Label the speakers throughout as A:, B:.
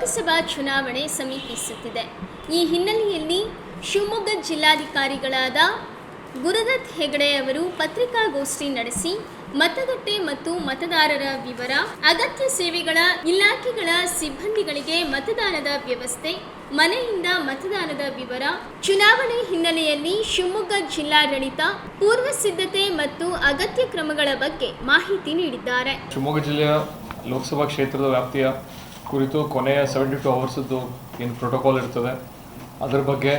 A: ಲೋಕಸಭಾ ಚುನಾವಣೆ ಸಮೀಪಿಸುತ್ತಿದೆ. ಈ ಹಿನ್ನೆಲೆಯಲ್ಲಿ ಶಿವಮೊಗ್ಗ ಜಿಲ್ಲಾಧಿಕಾರಿಗಳಾದ ಗುರುದತ್ ಹೆಗಡೆ ಅವರು ಪತ್ರಿಕಾಗೋಷ್ಠಿ ನಡೆಸಿ ಮತಗಟ್ಟೆ ಮತ್ತು ಮತದಾರರ ವಿವರ, ಅಗತ್ಯ ಸೇವೆಗಳ ಇಲಾಖೆಗಳ ಸಿಬ್ಬಂದಿಗಳಿಗೆ ಮತದಾನದ ವ್ಯವಸ್ಥೆ, ಮನೆಯಿಂದ ಮತದಾನದ ವಿವರ, ಚುನಾವಣೆ ಹಿನ್ನೆಲೆಯಲ್ಲಿ ಶಿವಮೊಗ್ಗ ಜಿಲ್ಲಾಡಳಿತ ಪೂರ್ವ ಸಿದ್ಧತೆ ಮತ್ತು ಅಗತ್ಯ ಕ್ರಮಗಳ ಬಗ್ಗೆ ಮಾಹಿತಿ ನೀಡಿದ್ದಾರೆ.
B: ಶಿವಮೊಗ್ಗ ಜಿಲ್ಲೆಯ ಲೋಕಸಭಾ ಕ್ಷೇತ್ರದ ವ್ಯಾಪ್ತಿಯ ಕುರಿತು ಕೊನೆಯ ಸೆವೆಂಟಿ ಟು ಅವರ್ಸದ್ದು ಏನು ಪ್ರೋಟೋಕಾಲ್ ಇರ್ತದೆ. ಅದ್ರ ಬಗ್ಗೆ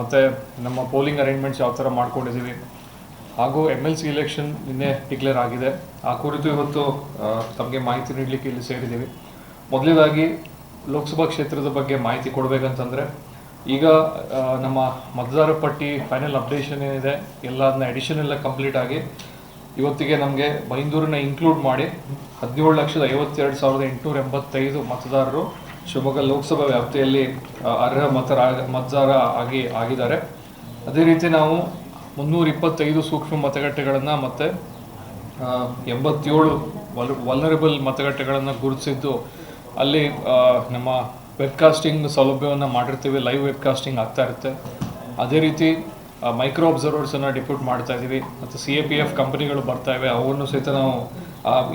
B: ಮತ್ತು ನಮ್ಮ ಪೋಲಿಂಗ್ ಅರೇಂಜ್ಮೆಂಟ್ಸ್ ಯಾವ ಥರ ಮಾಡ್ಕೊಂಡಿದ್ದೀವಿ. ಹಾಗೂ ಎಂ ಎಲ್ ಸಿ ಇಲೆಕ್ಷನ್ ನಿನ್ನೆ ಡಿಕ್ಲೇರ್ ಆಗಿದೆ. ಆ ಕುರಿತು ಇವತ್ತು ತಮಗೆ ಮಾಹಿತಿ ನೀಡಲಿಕ್ಕೆ ಇಲ್ಲಿ ಸೇರಿದ್ದೀವಿ. ಮೊದಲನೇದಾಗಿ ಲೋಕಸಭಾ ಕ್ಷೇತ್ರದ ಬಗ್ಗೆ ಮಾಹಿತಿ ಕೊಡಬೇಕಂತಂದರೆ, ಈಗ ನಮ್ಮ ಮತದಾರ ಪಟ್ಟಿ ಫೈನಲ್ ಅಪ್ಡೇಷನ್ ಏನಿದೆ, ಎಲ್ಲ ಅದನ್ನ ಎಡಿಷನ್ ಎಲ್ಲ ಕಂಪ್ಲೀಟ್ ಆಗಿ ಇವತ್ತಿಗೆ ನಮಗೆ ಮೈಂದೂರಿನ ಇನ್ಕ್ಲೂಡ್ ಮಾಡಿ ಹದಿನೇಳು ಲಕ್ಷದ ಐವತ್ತೆರಡು ಸಾವಿರದ ಎಂಟುನೂರ ಎಂಬತ್ತೈದು ಮತದಾರರು ಶಿವಮೊಗ್ಗ ಲೋಕಸಭಾ ವ್ಯಾಪ್ತಿಯಲ್ಲಿ ಅರ್ಹ ಮತರ, ಮತದಾರ ಆಗಿ, ಆಗಿದ್ದಾರೆ. ಅದೇ ರೀತಿ ನಾವು ಮುನ್ನೂರ ಇಪ್ಪತ್ತೈದು ಸೂಕ್ಷ್ಮ ಮತಗಟ್ಟೆಗಳನ್ನು ಮತ್ತು ಎಂಬತ್ತೇಳು ವಲ್ ವಲ್ನರಬಲ್ ಮತಗಟ್ಟೆಗಳನ್ನು ಗುರುತಿಸಿದ್ದು ಅಲ್ಲಿ ನಮ್ಮ ವೆಬ್ಕಾಸ್ಟಿಂಗ್ ಸೌಲಭ್ಯವನ್ನು ಮಾಡಿರ್ತೀವಿ ಲೈವ್ ವೆಬ್ಕಾಸ್ಟಿಂಗ್ ಆಗ್ತಾ ಇರುತ್ತೆ. ಅದೇ ರೀತಿ ಮೈಕ್ರೋ ಅಬ್ಸರ್ವರ್ಸನ್ನು ಡಿಪ್ಯೂಟ್ ಮಾಡ್ತಾ ಇದ್ದೀವಿ ಮತ್ತು ಸಿ ಎ ಪಿ ಎಫ್ ಕಂಪನಿಗಳು ಬರ್ತಾ ಇವೆ. ಅವನ್ನು ಸಹಿತ ನಾವು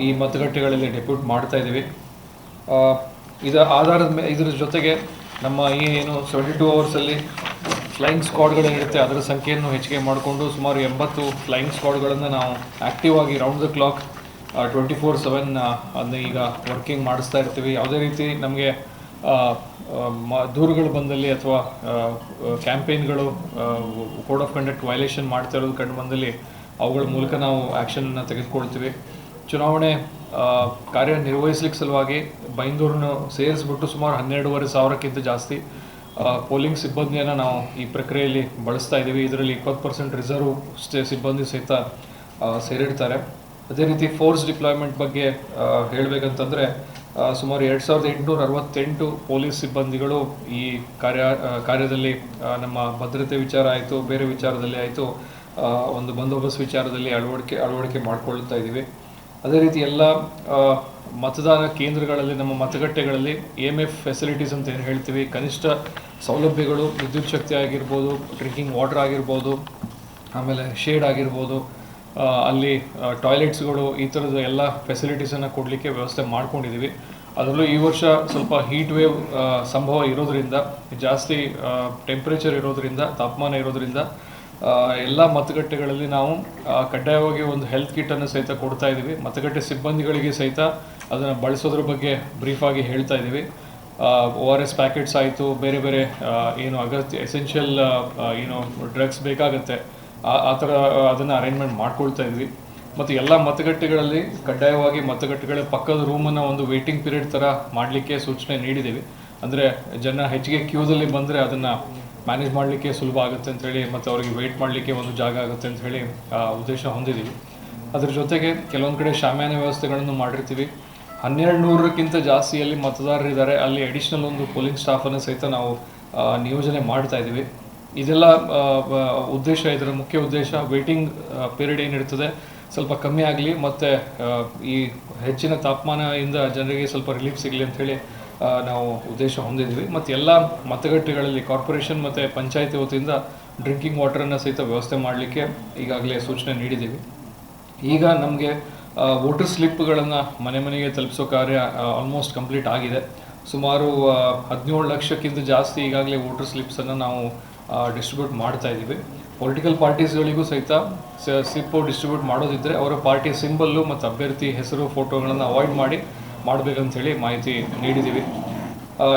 B: ಈ ಮತಗಟ್ಟೆಗಳಲ್ಲಿ ಡೆಪ್ಯೂಟ್ ಮಾಡ್ತಾ ಇದ್ದೀವಿ ಇದರ ಆಧಾರದ ಮೇ, ಇದರ ಜೊತೆಗೆ ನಮ್ಮ ಈ ಏನು ಸೆವೆಂಟಿ ಟೂ ಅವರ್ಸಲ್ಲಿ ಫ್ಲೈಯಿಂಗ್ ಸ್ಕ್ವಾಡ್ಗಳೇನಿರುತ್ತೆ ಅದರ ಸಂಖ್ಯೆಯನ್ನು ಹೆಚ್ಚಿಗೆ ಮಾಡಿಕೊಂಡು ಸುಮಾರು ಎಂಬತ್ತು ಫ್ಲೈಯಿಂಗ್ ಸ್ಕ್ವಾಡ್ಗಳನ್ನು ನಾವು ಆ್ಯಕ್ಟಿವ್ ಆಗಿ round the clock twenty four seven ಅದನ್ನ ಈಗ ವರ್ಕಿಂಗ್ ಮಾಡಿಸ್ತಾ ಇರ್ತೀವಿ. ಯಾವುದೇ ರೀತಿ ನಮಗೆ ದೂರುಗಳು ಬಂದಲ್ಲಿ ಅಥವಾ ಕ್ಯಾಂಪೇನ್ಗಳು ಕೋಡ್ ಆಫ್ ಕಂಡಕ್ಟ್ ವೈಲೇಷನ್ ಮಾಡ್ತಾ ಇರೋದು ಕಂಡು ಬಂದಲ್ಲಿ ಅವುಗಳ ಮೂಲಕ ನಾವು ಆ್ಯಕ್ಷನನ್ನು ತೆಗೆದುಕೊಳ್ತೀವಿ. ಚುನಾವಣೆ ಕಾರ್ಯನಿರ್ವಹಿಸ್ಲಿಕ್ಕೆ ಸಲುವಾಗಿ ಬೈಂದೂರನ್ನು ಸೇರಿಸ್ಬಿಟ್ಟು ಸುಮಾರು ಹನ್ನೆರಡೂವರೆ ಸಾವಿರಕ್ಕಿಂತ ಜಾಸ್ತಿ ಪೋಲಿಂಗ್ ಸಿಬ್ಬಂದಿಯನ್ನು ನಾವು ಈ ಪ್ರಕ್ರಿಯೆಯಲ್ಲಿ ಬಳಸ್ತಾ ಇದ್ದೀವಿ. ಇದರಲ್ಲಿ ಇಪ್ಪತ್ತು ಪರ್ಸೆಂಟ್ ರಿಸರ್ವ್ ಸ್ಟೇ ಸಿಬ್ಬಂದಿ ಸಹಿತ ಸೇರಿಡ್ತಾರೆ ಅದೇ ರೀತಿ ಫೋರ್ಸ್ ಡಿಪ್ಲಾಯ್ಮೆಂಟ್ ಬಗ್ಗೆ ಹೇಳಬೇಕಂತಂದರೆ ಸುಮಾರು ಎರಡು ಸಾವಿರದ ಎಂಟುನೂರ ಅರವತ್ತೆಂಟು ಪೊಲೀಸ್ ಸಿಬ್ಬಂದಿಗಳು ಈ ಕಾರ್ಯ ಕಾರ್ಯದಲ್ಲಿ ನಮ್ಮ ಭದ್ರತೆ ವಿಚಾರ ಆಯಿತು, ಬೇರೆ ವಿಚಾರದಲ್ಲಿ ಆಯಿತು ಒಂದು ಬಂದೋಬಸ್ತ್ ವಿಚಾರದಲ್ಲಿ ಅಳವಡಿಕೆ ಅಳವಡಿಕೆ ಮಾಡಿಕೊಳ್ಳುತ್ತಾ ಇದ್ದೀವಿ. ಅದೇ ರೀತಿ ಎಲ್ಲ ಮತದಾನ ಕೇಂದ್ರಗಳಲ್ಲಿ, ನಮ್ಮ ಮತಗಟ್ಟೆಗಳಲ್ಲಿ ಎ ಎಂ ಎಫ್ ಫೆಸಿಲಿಟೀಸ್ ಅಂತ ಏನು ಹೇಳ್ತೀವಿ, ಕನಿಷ್ಠ ಸೌಲಭ್ಯಗಳು, ವಿದ್ಯುತ್ ಶಕ್ತಿ ಆಗಿರ್ಬೋದು ಡ್ರಿಂಕಿಂಗ್ ವಾಟರ್ ಆಗಿರ್ಬೋದು, ಆಮೇಲೆ ಶೇಡ್ ಆಗಿರ್ಬೋದು ಅಲ್ಲಿ ಟಾಯ್ಲೆಟ್ಸ್ಗಳು ಈ ಥರದ ಎಲ್ಲ ಫೆಸಿಲಿಟೀಸನ್ನು ಕೊಡಲಿಕ್ಕೆ ವ್ಯವಸ್ಥೆ ಮಾಡ್ಕೊಂಡಿದ್ದೀವಿ ಅದರಲ್ಲೂ ಈ ವರ್ಷ ಸ್ವಲ್ಪ ಹೀಟ್ ವೇವ್ ಸಂಭವ ಇರೋದ್ರಿಂದ, ಜಾಸ್ತಿ ಟೆಂಪ್ರೇಚರ್ ಇರೋದ್ರಿಂದ, ತಾಪಮಾನ ಇರೋದ್ರಿಂದ ಎಲ್ಲ ಮತಗಟ್ಟೆಗಳಲ್ಲಿ ನಾವು ಕಡ್ಡಾಯವಾಗಿ ಒಂದು ಹೆಲ್ತ್ ಕಿಟ್ಟನ್ನು ಸಹಿತ ಕೊಡ್ತಾ ಇದ್ದೀವಿ ಮತಗಟ್ಟೆ ಸಿಬ್ಬಂದಿಗಳಿಗೆ ಸಹಿತ ಅದನ್ನು ಬಳಸೋದ್ರ ಬಗ್ಗೆ ಬ್ರೀಫಾಗಿ ಹೇಳ್ತಾ ಇದ್ದೀವಿ ಓ ಆರ್ ಎಸ್ ಪ್ಯಾಕೆಟ್ಸ್ ಆಯಿತು, ಬೇರೆ ಬೇರೆ ಏನು ಅಗತ್ಯ ಎಸೆನ್ಷಿಯಲ್ ಏನು ಡ್ರಗ್ಸ್ ಬೇಕಾಗುತ್ತೆ. ಆ ಥರ ಅದನ್ನು ಅರೇಂಜ್ಮೆಂಟ್ ಮಾಡ್ಕೊಳ್ತಾ ಇದ್ವಿ. ಮತ್ತು ಎಲ್ಲ ಮತಗಟ್ಟೆಗಳಲ್ಲಿ ಕಡ್ಡಾಯವಾಗಿ ಮತಗಟ್ಟೆಗಳ ಪಕ್ಕದ ರೂಮನ್ನು ಒಂದು ವೇಟಿಂಗ್ ಪೀರಿಯಡ್ ಥರ ಮಾಡಲಿಕ್ಕೆ ಸೂಚನೆ ನೀಡಿದ್ದೀವಿ ಅಂದರೆ ಜನ ಹೆಚ್ಚಿಗೆ ಕ್ಯೂದಲ್ಲಿ ಬಂದರೆ ಅದನ್ನು ಮ್ಯಾನೇಜ್ ಮಾಡಲಿಕ್ಕೆ ಸುಲಭ ಆಗುತ್ತೆ ಅಂತ ಹೇಳಿ ಮತ್ತು ಅವರಿಗೆ ವೆಯ್ಟ್ ಮಾಡಲಿಕ್ಕೆ ಒಂದು ಜಾಗ ಆಗುತ್ತೆ ಅಂತ ಹೇಳಿ ಉದ್ದೇಶ ಹೊಂದಿದ್ದೀವಿ ಅದ್ರ ಜೊತೆಗೆ ಕೆಲವೊಂದು ಕಡೆ ಶಾಮ್ಯಾನ ವ್ಯವಸ್ಥೆಗಳನ್ನು ಮಾಡಿರ್ತೀವಿ. ಹನ್ನೆರಡು ನೂರಕ್ಕಿಂತ ಜಾಸ್ತಿಯಲ್ಲಿ ಮತದಾರರಿದ್ದಾರೆ. ಅಲ್ಲಿ ಅಡಿಷ್ನಲ್ ಒಂದು ಪೋಲಿಂಗ್ ಸ್ಟಾಫನ್ನು ಸಹಿತ ನಾವು ನಿಯೋಜನೆ ಮಾಡ್ತಾ ಇದ್ದೀವಿ. ಇದೆಲ್ಲ ಉದ್ದೇಶ, ಇದರ ಮುಖ್ಯ ಉದ್ದೇಶ ವೇಟಿಂಗ್ ಪೀರಿಯಡ್ ಏನಿರ್ತದೆ, ಸ್ವಲ್ಪ ಕಮ್ಮಿ ಆಗಲಿ, ಮತ್ತು ಈ ಹೆಚ್ಚಿನ ತಾಪಮಾನದಿಂದ ಜನರಿಗೆ ಸ್ವಲ್ಪ ರಿಲೀಫ್ ಸಿಗಲಿ ಅಂಥೇಳಿ ನಾವು ಉದ್ದೇಶ ಹೊಂದಿದ್ವಿ. ಮತ್ತು ಎಲ್ಲ ಮತಗಟ್ಟೆಗಳಲ್ಲಿ ಕಾರ್ಪೊರೇಷನ್ ಮತ್ತು ಪಂಚಾಯತಿ ವತಿಯಿಂದ ಡ್ರಿಂಕಿಂಗ್ ವಾಟರನ್ನು ಸಹಿತ ವ್ಯವಸ್ಥೆ ಮಾಡಲಿಕ್ಕೆ ಈಗಾಗಲೇ ಸೂಚನೆ ನೀಡಿದ್ದೀವಿ. ಈಗ ನಮಗೆ ವೋಟರ್ ಸ್ಲಿಪ್ಗಳನ್ನು ಮನೆ ಮನೆಗೆ ತಲುಪಿಸೋ ಕಾರ್ಯ ಆಲ್ಮೋಸ್ಟ್ ಕಂಪ್ಲೀಟ್ ಆಗಿದೆ. ಸುಮಾರು ಹದಿನೇಳು ಲಕ್ಷಕ್ಕಿಂತ ಜಾಸ್ತಿ ಈಗಾಗಲೇ ವೋಟರ್ ಸ್ಲಿಪ್ಸನ್ನು ನಾವು ಡಿಸ್ಟ್ರಿಬ್ಯೂಟ್ ಮಾಡ್ತಾ ಇದ್ದೀವಿ. ಪೊಲಿಟಿಕಲ್ ಪಾರ್ಟೀಸ್ಗಳಿಗೂ ಸಹಿತ ಸಿಪ್ಪು ಡಿಸ್ಟ್ರಿಬ್ಯೂಟ್ ಮಾಡೋದಿದ್ದರೆ ಅವರ ಪಾರ್ಟಿ ಸಿಂಬಲ್ಲು ಮತ್ತು ಅಭ್ಯರ್ಥಿ ಹೆಸರು ಫೋಟೋಗಳನ್ನು ಅವಾಯ್ಡ್ ಮಾಡಿ ಮಾಡಬೇಕಂತೇಳಿ ಮಾಹಿತಿ ನೀಡಿದ್ದೀವಿ.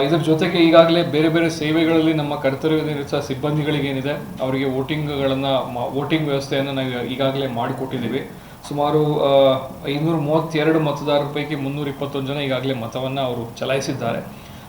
B: ಇದರ ಜೊತೆಗೆ ಈಗಾಗಲೇ ಬೇರೆ ಬೇರೆ ಸೇವೆಗಳಲ್ಲಿ ನಮ್ಮ ಕರ್ತವ್ಯನಿರತ ಸಿಬ್ಬಂದಿಗಳಿಗೇನಿದೆ ಅವರಿಗೆ ವೋಟಿಂಗ್ಗಳನ್ನು ವೋಟಿಂಗ್ ವ್ಯವಸ್ಥೆಯನ್ನು ನಾವು ಈಗಾಗಲೇ ಮಾಡಿಕೊಟ್ಟಿದ್ದೀವಿ. ಸುಮಾರು ಐನೂರ ಮೂವತ್ತೆರಡು ಮತದಾರರ ಪೈಕಿ ಮುನ್ನೂರ ಇಪ್ಪತ್ತೊಂದು ಜನ ಈಗಾಗಲೇ ಮತವನ್ನು ಅವರು ಚಲಾಯಿಸಿದ್ದಾರೆ.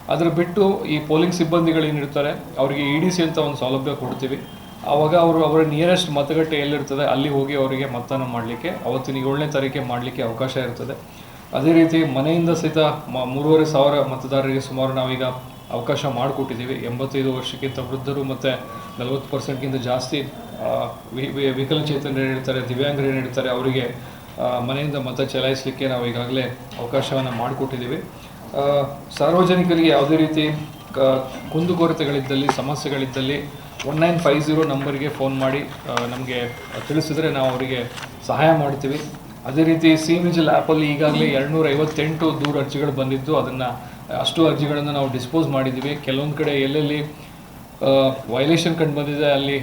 B: ಅದರ ಬಿಟ್ಟು ಈ ಪೋಲಿಂಗ್ ಸಿಬ್ಬಂದಿಗಳೇನಿರ್ತಾರೆ ಅವರಿಗೆ ಇ ಡಿ ಸಿ ಅಂತ ಒಂದು ಸೌಲಭ್ಯ ಕೊಡ್ತೀವಿ. ಆವಾಗ ಅವರು ಅವರ ನಿಯರೆಸ್ಟ್ ಮತಗಟ್ಟೆ ಎಲ್ಲಿರ್ತದೆ, ಅಲ್ಲಿ ಹೋಗಿ ಅವರಿಗೆ ಮತದಾನ ಮಾಡಲಿಕ್ಕೆ, ಅವತ್ತಿನ ಏಳನೇ ತಾರೀಕೆ ಮಾಡಲಿಕ್ಕೆ ಅವಕಾಶ ಇರ್ತದೆ. ಅದೇ ರೀತಿ ಮನೆಯಿಂದ ಸಹಿತ ಮ- ಮೂರುವರೆ ಸಾವಿರ ಮತದಾರರಿಗೆ ಸುಮಾರು ನಾವೀಗ ಅವಕಾಶ ಮಾಡಿಕೊಟ್ಟಿದ್ದೀವಿ. ಎಂಬತ್ತೈದು ವರ್ಷಕ್ಕಿಂತ ವೃದ್ಧರು ಮತ್ತು ನಲವತ್ತು ಪರ್ಸೆಂಟ್ಗಿಂತ ಜಾಸ್ತಿ ವಿಕಲಚೇತನರು ಏನಿರ್ತಾರೆ ದಿವ್ಯಾಂಗರು ಏನಿರ್ತಾರೆ ಅವರಿಗೆ ಮನೆಯಿಂದ ಮತ ಚಲಾಯಿಸಲಿಕ್ಕೆ ನಾವು ಈಗಾಗಲೇ ಅವಕಾಶವನ್ನು ಮಾಡಿಕೊಟ್ಟಿದ್ದೀವಿ. ಸಾರ್ವಜನಿಕರಿಗೆ ಯಾವುದೇ ರೀತಿ ಕ- ಕುಂದುಕೊರತೆಗಳಿದ್ದಲ್ಲಿ, ಸಮಸ್ಯೆಗಳಿದ್ದಲ್ಲಿ ಒನ್ ನೈನ್ ಫೈವ್ ಝೀರೋ ನಂಬರ್ಗೆ ಫೋನ್ ಮಾಡಿ ನಮಗೆ ತಿಳಿಸಿದರೆ ನಾವು ಅವರಿಗೆ ಸಹಾಯ ಮಾಡ್ತೀವಿ. ಅದೇ ರೀತಿ ಸಿ ವಿಜಿಲ್ ಆ್ಯಪಲ್ಲಿ ಈಗಾಗಲೇ ಎರಡುನೂರ ಐವತ್ತೆಂಟು ದೂರ ಅರ್ಜಿಗಳು ಬಂದಿದ್ದು, ಅದನ್ನು ಅಷ್ಟು ಅರ್ಜಿಗಳನ್ನು ನಾವು ಡಿಸ್ಪೋಸ್ ಮಾಡಿದ್ದೀವಿ. ಕೆಲವೊಂದು ಕಡೆ ಎಲ್ಲೆಲ್ಲಿ ವೈಲೇಷನ್ ಕಂಡು ಬಂದಿದೆ, ಅಲ್ಲಿ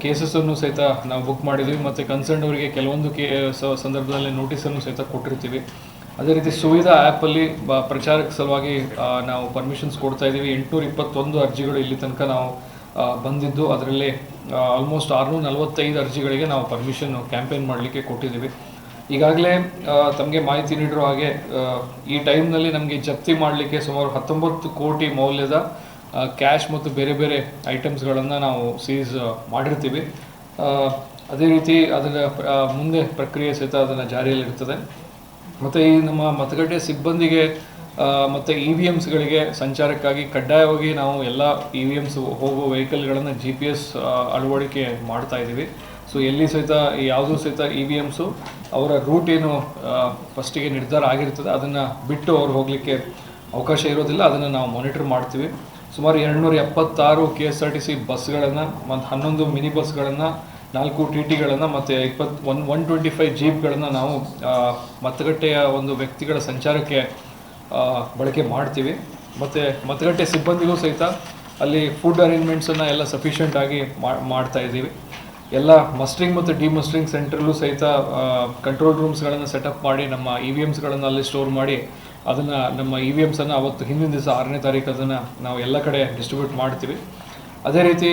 B: ಕೇಸಸನ್ನು ಸಹಿತ ನಾವು ಬುಕ್ ಮಾಡಿದ್ದೀವಿ. ಮತ್ತು ಕನ್ಸರ್ನ್ ಅವರಿಗೆ ಕೆಲವೊಂದು ಕೇ ಸಂದರ್ಭದಲ್ಲಿ ನೋಟಿಸನ್ನು ಸಹಿತ ಕೊಟ್ಟಿರ್ತೀವಿ. ಅದೇ ರೀತಿ ಸುವಿಧಾ ಆ್ಯಪಲ್ಲಿ ಬ ಪ್ರಚಾರಕ್ಕೆ ಸಲುವಾಗಿ ನಾವು ಪರ್ಮಿಷನ್ಸ್ ಕೊಡ್ತಾ ಇದ್ದೀವಿ. ಎಂಟುನೂರ ಇಪ್ಪತ್ತೊಂದು ಅರ್ಜಿಗಳು ಇಲ್ಲಿ ತನಕ ನಾವು ಬಂದಿದ್ದು. ಅದರಲ್ಲಿ ಆಲ್ಮೋಸ್ಟ್ ಆರುನೂರ ನಲವತ್ತೈದು ಅರ್ಜಿಗಳಿಗೆ ನಾವು ಪರ್ಮಿಷನ್ ಕ್ಯಾಂಪೇನ್ ಮಾಡಲಿಕ್ಕೆ ಕೊಟ್ಟಿದ್ದೀವಿ. ಈಗಾಗಲೇ ತಮಗೆ ಮಾಹಿತಿ ನೀಡಿರೋ ಹಾಗೆ ಈ ಟೈಮ್ನಲ್ಲಿ ನಮಗೆ ಜಪ್ತಿ ಮಾಡಲಿಕ್ಕೆ ಸುಮಾರು ಹತ್ತೊಂಬತ್ತು ಕೋಟಿ ಮೌಲ್ಯದ ಕ್ಯಾಶ್ ಮತ್ತು ಬೇರೆ ಬೇರೆ ಐಟಮ್ಸ್ಗಳನ್ನು ನಾವು ಸೀಸ್ ಮಾಡಿರ್ತೀವಿ. ಅದೇ ರೀತಿ ಅದರ ಮುಂದೆ ಪ್ರಕ್ರಿಯೆ ಸಹಿತ ಅದನ್ನು ಜಾರಿಯಲ್ಲಿರ್ತದೆ. ಮತ್ತು ಈ ನಮ್ಮ ಮತಗಟ್ಟೆ ಸಿಬ್ಬಂದಿಗೆ ಮತ್ತು ಇ ವಿ ಎಮ್ಸ್ಗಳಿಗೆ ಸಂಚಾರಕ್ಕಾಗಿ ಕಡ್ಡಾಯವಾಗಿ ನಾವು ಎಲ್ಲ ಇ ವಿ ಎಮ್ಸ್ ಹೋಗುವ ವೆಹಿಕಲ್ಗಳನ್ನು ಜಿ ಪಿ ಎಸ್ ಅಳವಡಿಕೆ ಮಾಡ್ತಾ ಇದ್ದೀವಿ. ಸೊ ಎಲ್ಲಿ ಸಹಿತ, ಯಾವುದೂ ಸಹಿತ ಇ ವಿ ಎಮ್ಸು ಅವರ ರೂಟ್ ಏನು ಫಸ್ಟಿಗೆ ನಿರ್ಧಾರ ಆಗಿರ್ತದೆ, ಅದನ್ನು ಬಿಟ್ಟು ಅವ್ರು ಹೋಗಲಿಕ್ಕೆ ಅವಕಾಶ ಇರೋದಿಲ್ಲ, ಅದನ್ನು ನಾವು ಮಾನಿಟರ್ ಮಾಡ್ತೀವಿ. ಸುಮಾರು ಎರಡುನೂರ ಎಪ್ಪತ್ತಾರು K S R T C ಬಸ್ಗಳನ್ನು ಮತ್ತು ಹನ್ನೊಂದು ಮಿನಿ ಬಸ್ಗಳನ್ನು ನಾಲ್ಕು ಟಿ ಟಿಗಳನ್ನು ಮತ್ತು ಇಪ್ಪತ್ತು ಒನ್ ಒನ್ ಟ್ವೆಂಟಿ ಫೈವ್ ಜೀಪ್ಗಳನ್ನು ನಾವು ಮತಗಟ್ಟೆಯ ಒಂದು ವ್ಯಕ್ತಿಗಳ ಸಂಚಾರಕ್ಕೆ ಬಳಕೆ ಮಾಡ್ತೀವಿ. ಮತ್ತು ಮತಗಟ್ಟೆ ಸಿಬ್ಬಂದಿಗೂ ಸಹಿತ ಅಲ್ಲಿ ಫುಡ್ ಅರೇಂಜ್ಮೆಂಟ್ಸನ್ನು ಎಲ್ಲ ಸಫಿಷಿಯೆಂಟ್ ಆಗಿ ಮಾ- ಮಾಡ್ತಾ ಇದ್ದೀವಿ. ಎಲ್ಲ ಮಸ್ಟ್ರಿಂಗ್ ಮತ್ತು ಡಿಮಸ್ಟ್ರಿಂಗ್ ಸೆಂಟ್ರಲ್ಲೂ ಸಹಿತ ಕಂಟ್ರೋಲ್ ರೂಮ್ಸ್ಗಳನ್ನು ಸೆಟಪ್ ಮಾಡಿ, ನಮ್ಮ ಇ ವಿ ಎಮ್ಸ್ಗಳನ್ನು ಅಲ್ಲಿ ಸ್ಟೋರ್ ಮಾಡಿ, ಅದನ್ನು ನಮ್ಮ ಇ ವಿ ಎಮ್ಸನ್ನು ಅವತ್ತು ಹಿಂದಿನ ದಿವಸ ಆರನೇ ತಾರೀಕು ಅದನ್ನು ನಾವು ಎಲ್ಲ ಕಡೆ ಡಿಸ್ಟ್ರಿಬ್ಯೂಟ್ ಮಾಡ್ತೀವಿ. ಅದೇ ರೀತಿ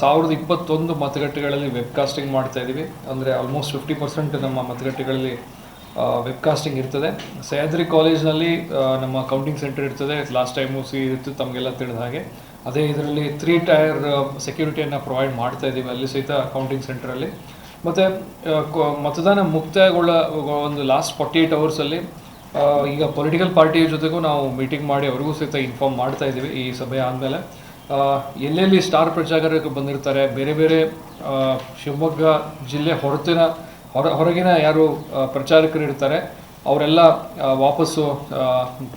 B: ಸಾವಿರದ ಇಪ್ಪತ್ತೊಂದು ಮತಗಟ್ಟೆಗಳಲ್ಲಿ ವೆಬ್ಕಾಸ್ಟಿಂಗ್ ಮಾಡ್ತಾ ಇದ್ದೀವಿ ಅಂದರೆ ಆಲ್ಮೋಸ್ಟ್ ಫಿಫ್ಟಿ ಪರ್ಸೆಂಟ್ ನಮ್ಮ ಮತಗಟ್ಟೆಗಳಲ್ಲಿ ವೆಬ್ಕಾಸ್ಟಿಂಗ್ ಇರ್ತದೆ. ಸಹ್ಯಾದ್ರಿ ಕಾಲೇಜ್ನಲ್ಲಿ ನಮ್ಮ ಕೌಂಟಿಂಗ್ ಸೆಂಟರ್ ಇರ್ತದೆ. ಲಾಸ್ಟ್ ಟೈಮು ಸಿ ಇತ್ತು, ತಮಗೆಲ್ಲ ತಿಳಿದ ಹಾಗೆ. ಅದೇ ಇದರಲ್ಲಿ ತ್ರೀ ಟೈರ್ ಸೆಕ್ಯೂರಿಟಿಯನ್ನು ಪ್ರೊವೈಡ್ ಮಾಡ್ತಾ ಇದ್ದೀವಿ ಅಲ್ಲಿ ಸಹಿತ ಕೌಂಟಿಂಗ್ ಸೆಂಟ್ರಲ್ಲಿ ಮತ್ತು ಮತದಾನ ಮುಕ್ತಾಯಗೊಳ್ಳ ಒಂದು ಲಾಸ್ಟ್ ಫಾರ್ಟಿ ಏಯ್ಟ್ ಅವರ್ಸಲ್ಲಿ ಈಗ ಪೊಲಿಟಿಕಲ್ ಪಾರ್ಟಿಯ ಜೊತೆಗೂ ನಾವು ಮೀಟಿಂಗ್ ಮಾಡಿ, ಅವ್ರಿಗೂ ಸಹಿತ ಇನ್ಫಾರ್ಮ್ ಮಾಡ್ತಾ ಇದ್ದೀವಿ ಈ ಸಭೆ ಆದಮೇಲೆ. ಎಲ್ಲೆಲ್ಲಿ ಸ್ಟಾರ್ ಪ್ರಚಾರಕರು ಬಂದಿರ್ತಾರೆ, ಬೇರೆ ಬೇರೆ ಶಿವಮೊಗ್ಗ ಜಿಲ್ಲೆ ಹೊರತಿನ, ಹೊರ, ಹೊರಗಿನ ಯಾರು ಪ್ರಚಾರಕರು ಇರ್ತಾರೆ, ಅವರೆಲ್ಲ ವಾಪಸ್ಸು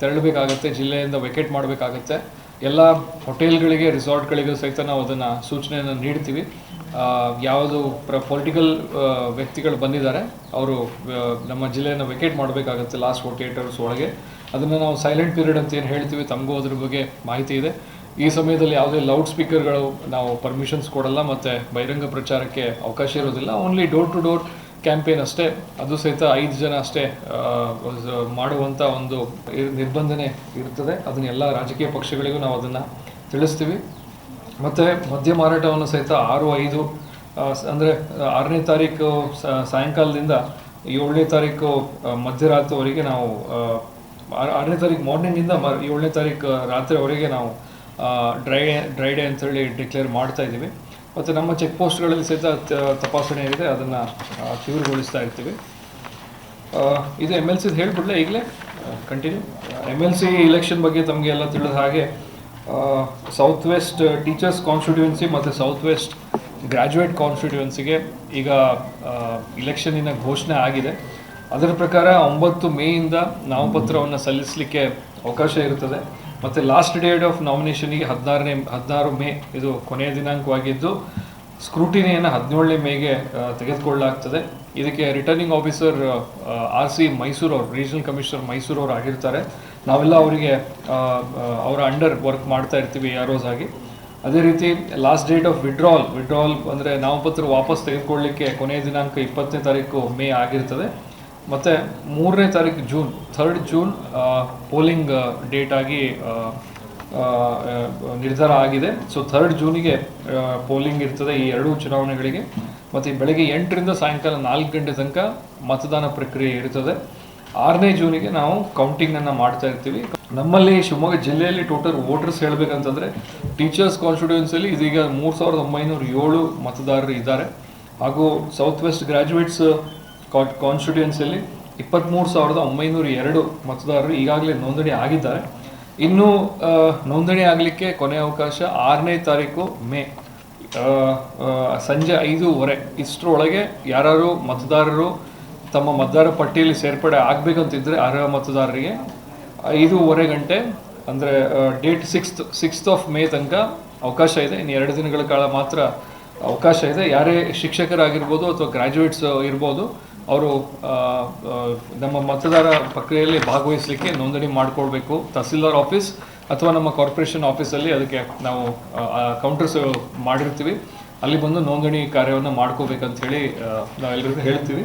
B: ತೆರಳಬೇಕಾಗತ್ತೆ, ಜಿಲ್ಲೆಯಿಂದ ವೆಕೇಟ್ ಮಾಡಬೇಕಾಗತ್ತೆ. ಎಲ್ಲ ಹೋಟೆಲ್ಗಳಿಗೆ, ರಿಸಾರ್ಟ್ಗಳಿಗೂ ಸಹಿತ ನಾವು ಅದನ್ನು ಸೂಚನೆಯನ್ನು ನೀಡ್ತೀವಿ. ಯಾವುದು ಪ್ರ ಪೊಲಿಟಿಕಲ್ ವ್ಯಕ್ತಿಗಳು ಬಂದಿದ್ದಾರೆ, ಅವರು ನಮ್ಮ ಜಿಲ್ಲೆಯನ್ನು ವೆಕೇಟ್ ಮಾಡಬೇಕಾಗತ್ತೆ ಲಾಸ್ಟ್ ಫೋರ್ಟಿ ಏಟ್ ಅವರ್ಸ್ ಒಳಗೆ. ಅದನ್ನು ನಾವು ಸೈಲೆಂಟ್ ಪೀರಿಯಡ್ ಅಂತ ಏನು ಹೇಳ್ತೀವಿ, ತಮಗೂ ಅದ್ರ ಬಗ್ಗೆ ಮಾಹಿತಿ ಇದೆ. ಈ ಸಮಯದಲ್ಲಿ ಯಾವುದೇ ಲೌಡ್ ಸ್ಪೀಕರ್ಗಳು ನಾವು ಪರ್ಮಿಷನ್ಸ್ ಕೊಡಲ್ಲ, ಮತ್ತು ಬಹಿರಂಗ ಪ್ರಚಾರಕ್ಕೆ ಅವಕಾಶ ಇರೋದಿಲ್ಲ. Only door to door campaign ಅಷ್ಟೇ. ಅದು ಸಹಿತ ಐದು ಜನ ಅಷ್ಟೇ ಮಾಡುವಂಥ ಒಂದು ನಿರ್ಬಂಧನೆ ಇರ್ತದೆ. ಅದನ್ನ ಎಲ್ಲ ರಾಜಕೀಯ ಪಕ್ಷಗಳಿಗೂ ನಾವು ಅದನ್ನು ತಿಳಿಸ್ತೀವಿ. ಮತ್ತು ಮದ್ಯ ಮಾರಾಟವನ್ನು ಸಹಿತ ಆರು, ಐದು ಅಂದರೆ ಆರನೇ ತಾರೀಕು ಸಾಯಂಕಾಲದಿಂದ ಏಳನೇ ತಾರೀಕು ಮಧ್ಯರಾತ್ರಿವರೆಗೆ ನಾವು ಆರನೇ ತಾರೀಕು ಮಾರ್ನಿಂಗಿಂದ ಮ ಏಳನೇ ತಾರೀಕು ರಾತ್ರಿವರೆಗೆ ನಾವು ಡ್ರೈ ಡ್ರೈ ಡೇ ಅಂತೇಳಿ ಡಿಕ್ಲೇರ್ ಮಾಡ್ತಾ ಇದ್ದೀವಿ. ಮತ್ತು ನಮ್ಮ ಚೆಕ್ ಪೋಸ್ಟ್ಗಳಲ್ಲಿ ಸಹಿತ ತಪಾಸಣೆ ಇದೆ, ಅದನ್ನು ತೀವ್ರಗೊಳಿಸ್ತಾ ಇರ್ತೀವಿ. ಇದು ಎಂ ಎಲ್ ಸಿದು ಹೇಳ್ಬಿಡಲೇ ಈಗಲೇ. Continue M L C election ಬಗ್ಗೆ ತಮಗೆ ಎಲ್ಲ ತಿಳಿದ ಹಾಗೆ ಸೌತ್ ವೆಸ್ಟ್ ಟೀಚರ್ಸ್ ಕಾನ್ಸ್ಟಿಟ್ಯೂನ್ಸಿ ಮತ್ತು ಸೌತ್ ವೆಸ್ಟ್ ಗ್ರ್ಯಾಜುಯೇಟ್ ಕಾನ್ಸ್ಟಿಟ್ಯೂನ್ಸಿಗೆ ಈಗ ಇಲೆಕ್ಷನಿನ ಘೋಷಣೆ ಆಗಿದೆ. ಅದರ ಪ್ರಕಾರ ಒಂಬತ್ತು ಮೇಯಿಂದ ನಾಮಪತ್ರವನ್ನು ಸಲ್ಲಿಸಲಿಕ್ಕೆ ಅವಕಾಶ ಇರುತ್ತದೆ. ಮತ್ತು ಲಾಸ್ಟ್ ಡೇಟ್ ಆಫ್ ನಾಮಿನೇಷನಿಗೆ ಹದಿನಾರನೇ, ಹದಿನಾರು ಮೇ ಇದು ಕೊನೆಯ ದಿನಾಂಕವಾಗಿದ್ದು ಸ್ಕ್ರೂಟಿನಿಯನ್ನು ಹದಿನೇಳನೇ ಮೇಗೆ ತೆಗೆದುಕೊಳ್ಳಲಾಗ್ತದೆ. ಇದಕ್ಕೆ returning officer R C Mysuru ಅವರು ರೀಜನಲ್ ಕಮಿಷನರ್ ಮೈಸೂರು ಅವರು ಆಗಿರ್ತಾರೆ. ನಾವೆಲ್ಲ ಅವರಿಗೆ ಅವರ ಅಂಡರ್ ವರ್ಕ್ ಮಾಡ್ತಾ ಇರ್ತೀವಿ ಯಾರೋಸ್ ಆಗಿ ಅದೇ ರೀತಿ last date of withdrawal withdrawal ಅಂದರೆ ನಾಮಪತ್ರ ವಾಪಸ್ ತೆಗೆದುಕೊಳ್ಳಲಿಕ್ಕೆ ಕೊನೆಯ ದಿನಾಂಕ ಇಪ್ಪತ್ತನೇ ತಾರೀಕು ಮೇ ಆಗಿರ್ತದೆ. ಮತ್ತು ಮೂರನೇ ತಾರೀಕು June third June polling date ಆಗಿ ನಿರ್ಧಾರ ಆಗಿದೆ. ಸೊ ಥರ್ಡ್ ಜೂನಿಗೆ ಪೋಲಿಂಗ್ ಇರ್ತದೆ ಈ ಎರಡೂ ಚುನಾವಣೆಗಳಿಗೆ. ಮತ್ತು ಬೆಳಗ್ಗೆ ಎಂಟರಿಂದ ಸಾಯಂಕಾಲ ನಾಲ್ಕು ಗಂಟೆ ತನಕ ಮತದಾನ ಪ್ರಕ್ರಿಯೆ ಇರ್ತದೆ. ಆರನೇ ಜೂನಿಗೆ ನಾವು ಕೌಂಟಿಂಗನ್ನು ಮಾಡ್ತಾ ಇರ್ತೀವಿ. ನಮ್ಮಲ್ಲಿ ಶಿವಮೊಗ್ಗ ಜಿಲ್ಲೆಯಲ್ಲಿ ಟೋಟಲ್ ವೋಟರ್ಸ್ ಹೇಳಬೇಕಂತಂದರೆ ಟೀಚರ್ಸ್ ಕಾನ್ಸ್ಟಿಟ್ಯೂನ್ಸಲ್ಲಿ ಇದೀಗ ಮೂರು ಸಾವಿರದ ಒಂಬೈನೂರ ಏಳು ಮತದಾರರು ಇದ್ದಾರೆ. ಹಾಗೂ ಸೌತ್ ವೆಸ್ಟ್ ಗ್ರ್ಯಾಜುಯೇಟ್ಸ್ ಕಾನ್ಸ್ಟಿಟ್ಯೂನ್ಸಿಯಲ್ಲಿ ಇಪ್ಪತ್ತ್ಮೂರು ಸಾವಿರದ ಒಂಬೈನೂರ ಎರಡು ಮತದಾರರು ಈಗಾಗಲೇ ನೋಂದಣಿ ಆಗಿದ್ದಾರೆ. ಇನ್ನು ನೋಂದಣಿ ಆಗಲಿಕ್ಕೆ ಕೊನೆಯ ಅವಕಾಶ ಆರನೇ ತಾರೀಕು ಮೇ ಸಂಜೆ ಐದೂವರೆ. ಇಷ್ಟರೊಳಗೆ ಯಾರು ಮತದಾರರು ತಮ್ಮ ಮತದಾರ ಪಟ್ಟಿಯಲ್ಲಿ ಸೇರ್ಪಡೆ ಆಗಬೇಕಂತಿದ್ರೆ ಅರ್ಹ ಮತದಾರರಿಗೆ ಐದೂವರೆ ಗಂಟೆ, ಅಂದರೆ date sixth sixth of May ತನಕ ಅವಕಾಶ ಇದೆ. ಇನ್ನು ಎರಡು ದಿನಗಳ ಕಾಲ ಮಾತ್ರ ಅವಕಾಶ ಇದೆ. ಯಾರೇ ಶಿಕ್ಷಕರಾಗಿರ್ಬೋದು ಅಥವಾ ಗ್ರ್ಯಾಜುಯೇಟ್ಸ್ ಇರ್ಬೋದು ಅವರು ನಮ್ಮ ಮತದಾರ ಪ್ರಕ್ರಿಯೆಯಲ್ಲಿ ಭಾಗವಹಿಸಲಿಕ್ಕೆ ನೋಂದಣಿ ಮಾಡಿಕೊಳ್ಬೇಕು. ತಹಸೀಲ್ದಾರ್ ಆಫೀಸ್ ಅಥವಾ ನಮ್ಮ ಕಾರ್ಪೊರೇಷನ್ ಆಫೀಸಲ್ಲಿ ಅದಕ್ಕೆ ನಾವು ಕೌಂಟರ್ಸ್ ಮಾಡಿರ್ತೀವಿ. ಅಲ್ಲಿ ಬಂದು ನೋಂದಣಿ ಕಾರ್ಯವನ್ನು ಮಾಡ್ಕೋಬೇಕಂತ ಹೇಳಿ ನಾವೆಲ್ಲರಿಗೂ ಹೇಳ್ತೀವಿ.